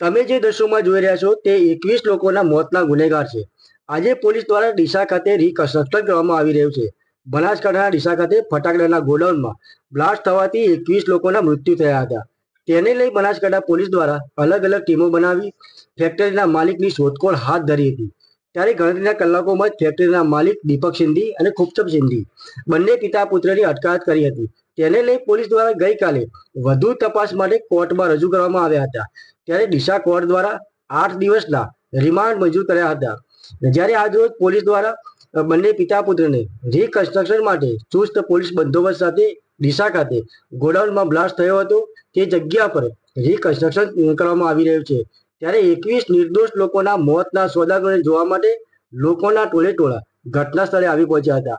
તમે જે દ્રશ્યોમાં જોઈ રહ્યા છો તે એકવીસ લોકોના મોતના ગુનેગાર છે. આજે પોલીસ દ્વારા ડીસા ખાતે રિકન્સ્ટ્રક્શન કરવામાં આવી રહ્યું છે. બનાસકાંઠાના ડીસા ખાતે ફટાકડાના ગોડાઉનમાં બ્લાસ્ટ થવાથી એકવીસ લોકોના મૃત્યુ થયા હતા. તેને લઈ બનાસકાંઠા પોલીસ દ્વારા અલગ અલગ ટીમો બનાવી ફેક્ટરીના માલિકની શોધખોળ હાથ ધરી હતી. ત્યારે ગણતરીના કલાકોમાં જ ફેક્ટરીના માલિક દીપક સિંધી અને ખુબચબ સિંધી બંને પિતા પુત્રની અટકાયત કરી હતી. તેને લઈ પોલીસ દ્વારા ગઈકાલે વધુ તપાસ માટે કોર્ટમાં રજૂ કરવામાં આવ્યા હતા. ત્યારે ડીસા કોર્ટ દ્વારા આઠ દિવસના રિમાન્ડ મંજૂર કર્યા હતા. જ્યારે આજરોજ પોલીસ દ્વારા બંને પિતા પુત્રને રિકન્સ્ટ્રક્શન માટે ચુસ્ત પોલીસ બંદોબસ્ત સાથે ડીસા ખાતે ગોડાઉનમાં બ્લાસ્ટ થયો હતો. તે જગ્યા પર રિકન્સ્ટ્રક્શન કરવામાં આવી રહ્યું છે. ત્યારે એકવીસ નિર્દોષ લોકોના મોતના સોદાગરને જોવા માટે લોકોના ટોળે ટોળા ઘટના સ્થળે આવી પહોંચ્યા હતા.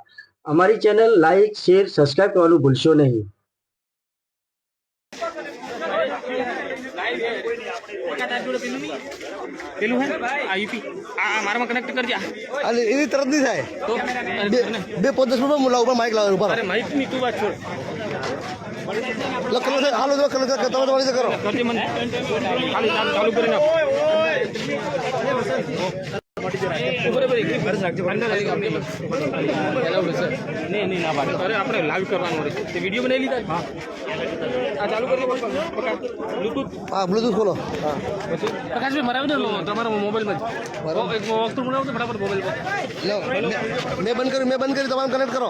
અમારી ચેનલ લાઈક શેર સબસ્ક્રાઇબ કરવાનું ભૂલશો નહીં. પેલું હે? આ યુપી. આ આ મારામાં કનેક્ટ કરજે. અને એવી તરત નહીં થાય. બે બે પાંચ દસ મિનિટ ઉપર માઇક લાવે ઉપર અરે માહિતની તું વાત છોડ. લખેલો છે, હાલો લખેલો છે તમે તમારી કરો ચાલુ કરી. આપણે લાઈવ કરવાનું રહે વીડિયો બનાવી લીધા હા ચાલુ કરી બ્લૂટૂથ હા બ્લુટૂથ ખોલો મેં બંધ કર્યું, મેં બંધ કર્યું, તમારે કનેક્ટ કરો.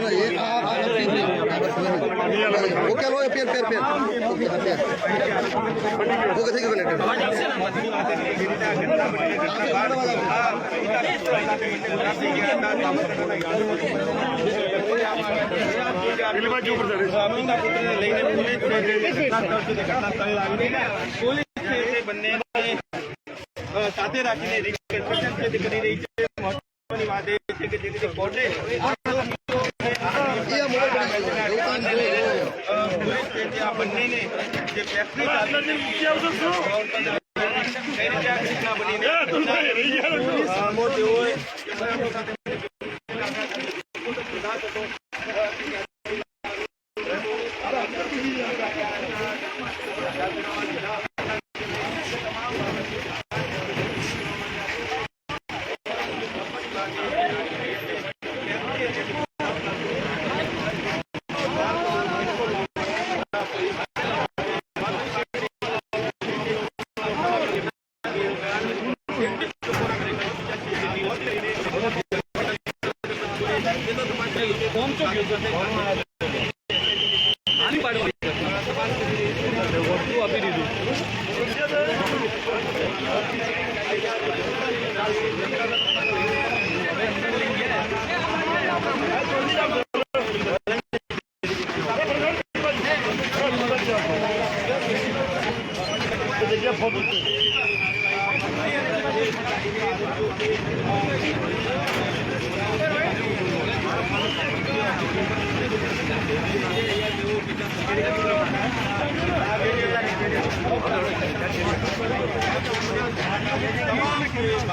ઓકે લો pair pair pair okay pen okay. થઈ ગયું સાથે રાખીને રિકન્સ્ટ્રક્શન કરી રહી છે મહત્વની વાત એ છે કે જે કોર્ટે આ આરોપીઓ છે, આ અ, પોલીસ છે તે આ બંનેને જે ફેક્ટરી ચાલુ છે, કઈ રીતે આ ઘટના બનીને અ, તું આપી દીધું.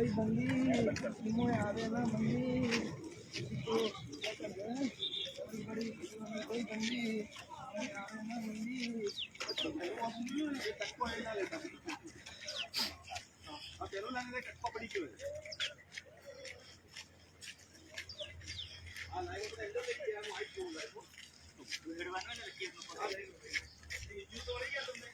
ભાઈ બંદી ટીમોએ આવેલા બંદી કોઈ બંદી આવેલા બંદી કટકો આવેલા લેતા પેલો લાગે કટકો પડી ગયો આ લાઈવ તો લઈ ગયા હું આઈ જોઉં લાઈવ તો વેડવાનો ને કે બીજું તો રહી ગયા તમને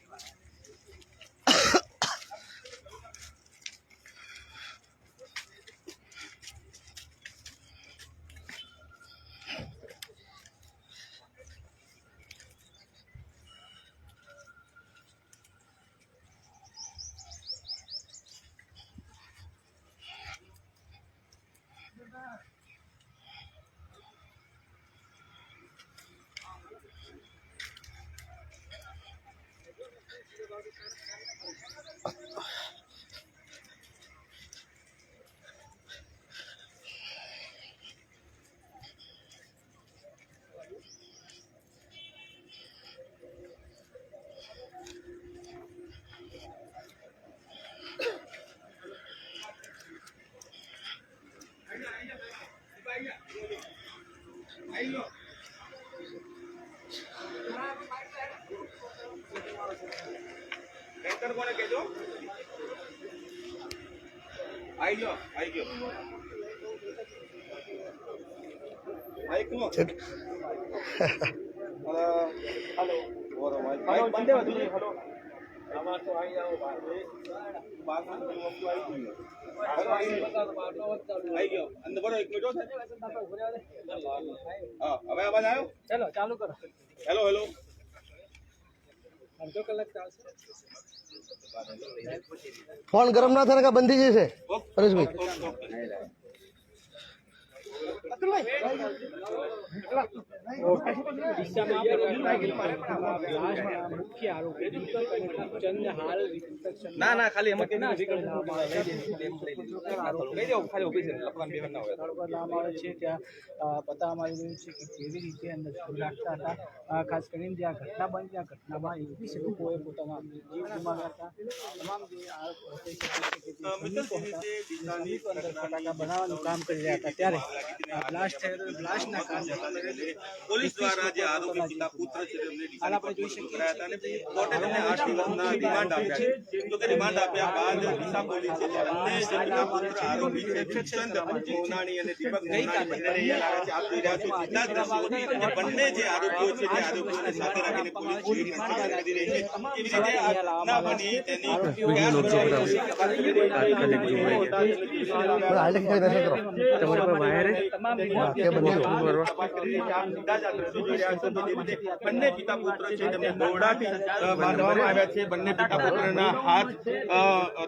ટેન્કર કોને કહેજો આઈ ગયો આઈ ગયો માઈક નો હેલો માઈક બંધ દેવા જોઈએ હેલો આમાં તો આઈ જાઓ બાર આઈ ગયો અંદર બોલો એક મિનિટ હો હવે અવાજ આવ્યો? ચલો ચાલુ કરો. Hello hello. અડધો કલાક ચાલશે ફોન ગરમ ના થાય બંધી કાં બંધ થઈ જશે? પરેશભાઈ. ના ના, ખાલી એમાં ત્યાં બતાવવામાં આવી રહ્યું છે કેવી રીતે અંદર રાખતા હતા ખાસ કરીને જ્યાં ઘટના બની ઘટનામાં જે જે બનાવવાનું કામ કરી રહ્યા હતા, ત્યારે? બ્લાસ્ટ થયેલો બ્લાસ્ટના કારણે પોલીસ દ્વારા જે આરોપી પિતા પુત્ર છે તેમને હાલ આપણે જોઈ શકીએ કરાયા હતા અને કોર્ટે તેમને આઠ દિવસના રિમાન્ડ આપ્યા છે જો કે રિમાન્ડ આપ્યા બાદ ડીસા પોલીસે જે બંને જે પિતા પુત્ર આરોપી છે દિક્ષંત મોનાણી અને દીપક મોનાણી બંનેને અહીંયા લાવ્યા છે આપ જોઈ રહ્યા છો સીધા જ દ્રશ્યો કે બંને જે આરોપીઓ છે તે આરોપીઓને સાથે રાખીને પોલીસ જે reconstruction કરી રહી છે એવી રીતે આ ઘટના બની તેની કયા હાલ કરી દર્શન કરો તમામ હા, કે બંને તપાસ કરી રહી છે. આપ સીધા જ આ દ્રશ્યો જોઈ રહ્યા છો તો જે રીતે બંને પિતા પુત્ર છે તેમને દોરડાથી બાંધવામાં આવ્યા છે બંને પિતા પુત્રના હાથ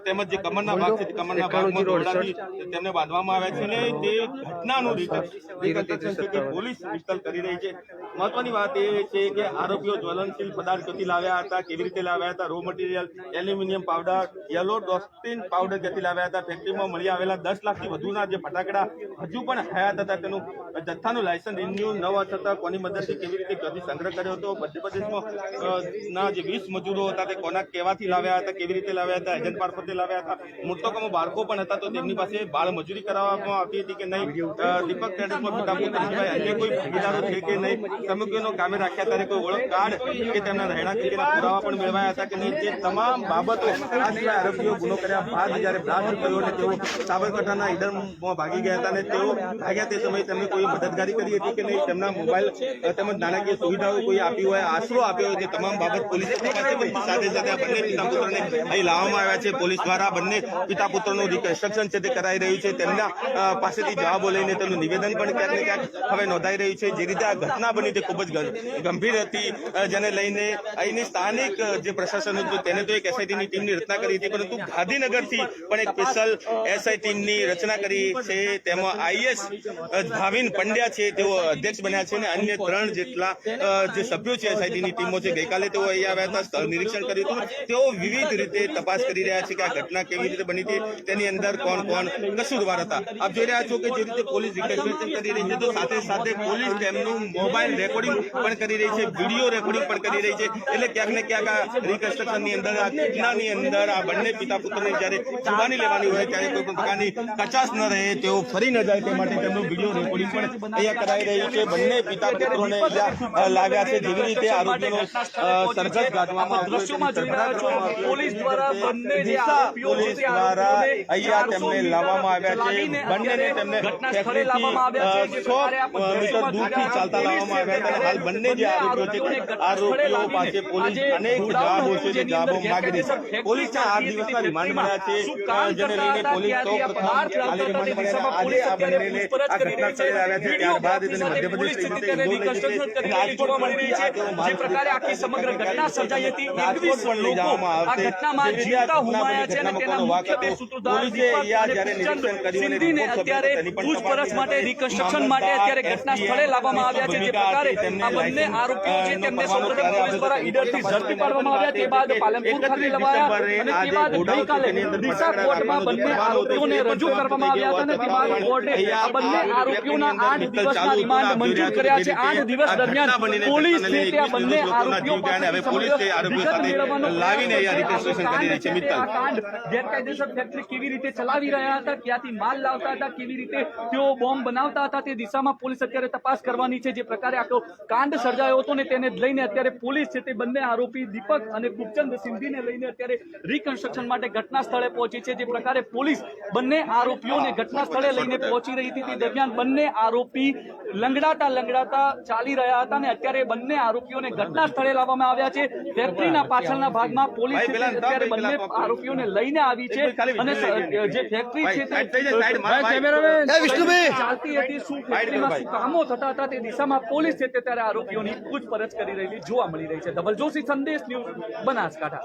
તેમજ જે કમરના ભાગ છે કમરના ભાગમાં દોરડાથી તેમને બાંધવામાં આવ્યા છે અને તે ઘટનાનું રીતે પોલીસ વિસ્તલ કરી રહી છે. મહત્વની વાત એ છે કે આરોપીઓ જ્વલનશીલ પદાર્થોથી લાવ્યા હતા કેવી રીતે લાવ્યા હતા raw material aluminium powder yellow dextrin powder જેથી લાવ્યા હતા. ફેક્ટરીમાં મળી આવેલા દસ લાખથી વધુના જે ફટાકડા હજુ પણ હયાત હતા તેનું જથ્થાનું લાયસન્સ રિન્યુ ન હોવા કોની મદદથી કેવી રીતે ક્યાંથી સંગ્રહ કર્યો હતો? મધ્યપ્રદેશમાં ના જે વીસ મજૂરો હતા તે કોના કેવાથી લાવ્યા હતા, કેવી રીતે લાવ્યા હતા એજન્ટ મારફતે લાવ્યા હતા? મોટોકામાં બાળકો પણ હતા તો તેમની પાસે બાળ મજૂરી કરાવવામાં આવતી હતી કે નહીં? દીપક ટ્રેડર્સમાં પિતા પુત્ર અન્ય કોઈ ભાગીદારો છે કે નહીં? શ્રમિકોનો કામે રાખ્યા ત્યારે કોઈ ઓળખ કાર્ડ કે તેમના રહેણાંક અંગેના પુરાવા પણ મેળવાયા હતા કે નહીં? તે તમામ બાબતો આ સિવાય આરોપીઓ ગુનો કર્યા બાદ જ્યારે બ્લાસ્ટ કર્યો અને તેઓ સાબરકાંઠાના ઈડરમાં ભાગી ગયા હતા અને તેઓ ભાગ્યા તે સમયે તમે કોઈ મદદગારી કરી હતી કે નહીં? તેમના મોબાઈલ તેમજ નાણાકીય સુવિધાઓ કોઈ આપી હોય, આશરો આપ્યો હોય તમામ બાબત પોલીસ સાથે સાથે આ બંને પિતા પુત્રને અહીં લાવવામાં આવ્યા છે. પોલીસ દ્વારા બંને પિતા પુત્રનું રિકન્સ્ટ્રક્શન છે તે કરાઈ રહ્યું છે. તેમના પાસેથી જવાબો લઈને તેમનું નિવેદન પણ ક્યાંક ક્યાંક હવે નોંધાઈ રહ્યું છે. જે રીતે આ ઘટના બની તે ખૂબ જ ગંભીર હતી જેને લઈને અહીંની સ્થાનિક જે પ્રશાસન હતું તેને તો એક એસઆઈટીની ટીમની રચના કરી હતી, પરંતુ ગાંધીનગરથી પણ એક સ્પેશિયલ એસઆઈ રચના કરી છે. તેમાં આઈએસ ભાવિન પંડ્યા છે, તેઓ અધ્યક્ષ બન્યા છે અને અન્ય ત્રણ જેટલા જે સભ્યો છે એસઆઈટીની ટીમો છે, ગઈકાલે તેઓ અહીં આવ્યા હતા, સ્થળ નિરીક્ષણ કર્યું હતું. તેઓ વિવિધ રીતે તપાસ કરી રહ્યા છે કે આ ઘટના કેવી રીતે બની હતી, તેની અંદર કોણ કોણ, કસૂરવાર હતા. આપ જોઈ રહ્યા છો કે જે રીતે પોલીસ રિકન્સ્ટ્રક્શન કરી રહી છે, તો સાથે સાથે પોલીસ તેમનું મોબાઈલ રેકોર્ડિંગ પણ કરી રહી છે, વીડિયો રેકોર્ડિંગ પણ કરી રહી છે. એટલે ક્યાંક ને ક્યાંક આ રિકન્સ્ટ્રક્શનની અંદર, આ ઘટનાની અંદર, આ બંને પિતા પુત્રને જ્યારે જુબાની લેવાની હોય, ત્યારે કોઈ પણ પ્રકારની કચાશ ન રહે, તેઓ ફરી ન જાય તે માટે તેમનું વીડિયો રેકોર્ડિંગ પણ અહીંયા કરાઈ રહ્યું છે. બંને પિતા પુત્રોને લાગ્યા છે જેવી રીતે આરોપીનો સરઘસ છે, છો, સરઘસ પોલીસ દ્વારા બંને જે આરોપીઓ પોલીસ દ્વારા અહીંયા તેમને લાવવામાં આવ્યા છે. બંનેને તેમને ઘટના સ્થળે લાવવામાં આવ્યા છે. જે સો મીટર દૂરથી ચાલતા લાવવામાં આવ્યા હતા અને હાલ બંને જે આરોપીઓ છે આરોપીઓ પાસે પોલીસ અનેક જવાબો છે જે જવાબો માંગી રહી છે. પોલીસના આઠ દિવસના રિમાન્ડ મળ્યા છે. જેને લઈને પોલીસ સૌ પ્રથમ આજે આ બંનેને આ ઘટના છે મધ્યપ્રદેશ જે પ્રકારે આખી સમગ્ર સર્જાઈ હતી. આ ઘટનામાં જીવતા હુમાયા છે અને તેના મુખ્ય બે સૂત્રધાર દીપક સિંધીને અત્યારે પૂછપરછ માટે રિકન્સ્ટ્રક્શન માટે અત્યારે ઘટના સ્થળે લાવવામાં આવ્યા છે જે પ્રકારે આ બંને આરોપીઓ છે તેમને સૌપ્રથમ પોલીસ દ્વારા ઈડરથી ઝડપી પાડવામાં આવ્યા તે બાદ પાલનપુર ખાતે લવાયા અને તે બાદ ગઈકાલે ડીસા કોર્ટમાં બંને આરોપીઓને રજૂ કરવામાં આવ્યા હતા અને તે બાદ કોર્ટે આ બંને બંને આરોપીઓના આઠ દિવસના રિમાન્ડ મંજૂર કર્યા છે. આઠ દિવસ દરમિયાન પોલીસ છે તે બંને આરોપીઓ લાવીને અહીંયા કરી રહી છે. મિત્તલ. ગેરકાયદેસર ફેક્ટરી કેવી રીતે ચલાવી રહ્યા હતા ક્યાંથી માલ લાવતા હતા કેવી રીતે તેઓ બોમ્બ બનાવતા હતા તે દિશામાં પોલીસ અત્યારે તપાસ કરવાની છે. જે પ્રકારે આખો કાંડ સર્જાયો હતો ને તેને લઈને અત્યારે પોલીસ છે તે બંને આરોપી દીપક અને ગુપચંદ સિંધીને લઈને અત્યારે રિકન્સ્ટ્રક્શન માટે ઘટના સ્થળે પહોંચી છે. જે પ્રકારે પોલીસ બંને આરોપીઓને ઘટના સ્થળે લઈને પહોંચી રહી હતી. તે દરમિયાન બંને આરોપી લંગડાતા લંગડાતા ચાલી રહ્યા હતા અને અત્યારે બંને આરોપીઓને ઘટના સ્થળે લાવવામાં આવ્યા છે. ફેક્ટરીના પાછળના ભાગમાં પોલીસ અત્યારે બંને આરોપીઓને લઈને આવી છે અને જે ફેક્ટરી છે તે ચાલતી હતી શું ફેક્ટરીમાં શું કામો થતા હતા તે દિશામાં પોલીસ છે તે ત્યારે આરોપીઓની પૂછપરછ કરી રહેલી જોવા મળી રહી છે. ધવલ જોશી સંદેશ ન્યૂઝ બનાસકાંઠા.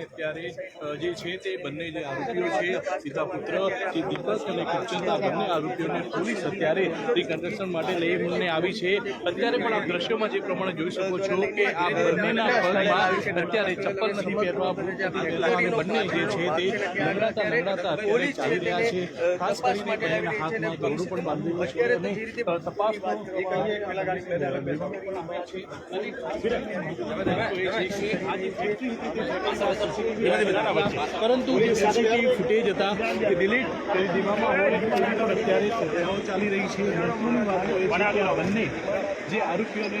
અત્યારે જે છે તે બંને જે આરોપીઓ છે સીધા પુત્ર જે દીપક અને કુચંદ આ બંને આરોપીઓને પોલીસ અત્યારે રિકન્સ્ટ્રક્શન માટે લઈને આવી છે. અત્યારે પણ આ દ્રશ્યોમાં જે પ્રમાણે જોઈ શકો છો કે આ બંનેના પગમાં અત્યારે ચપ્પલ નથી પહેરવા બૂટ નથી પહેરવા અને બંને જે છે તે લંગડાતા લંગડાતા અત્યારે ચાલી રહ્યા છે ખાસ કરીને બંનેના હાથમાં દોરડું પણ બાંધેલું છે અને અ, તપાસનો પરંતુ જે સીસીટીવી ફૂટેજ હતા તે ડિલીટ કરી દેવામાં હોવાની પણ અત્યારે ચર્ચાઓ ચાલી રહી છે મહત્વની વાત તો એ છે કે આ બંને જે આરોપીઓને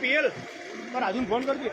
પીએલ. મારે આજુ ફોન કરજે.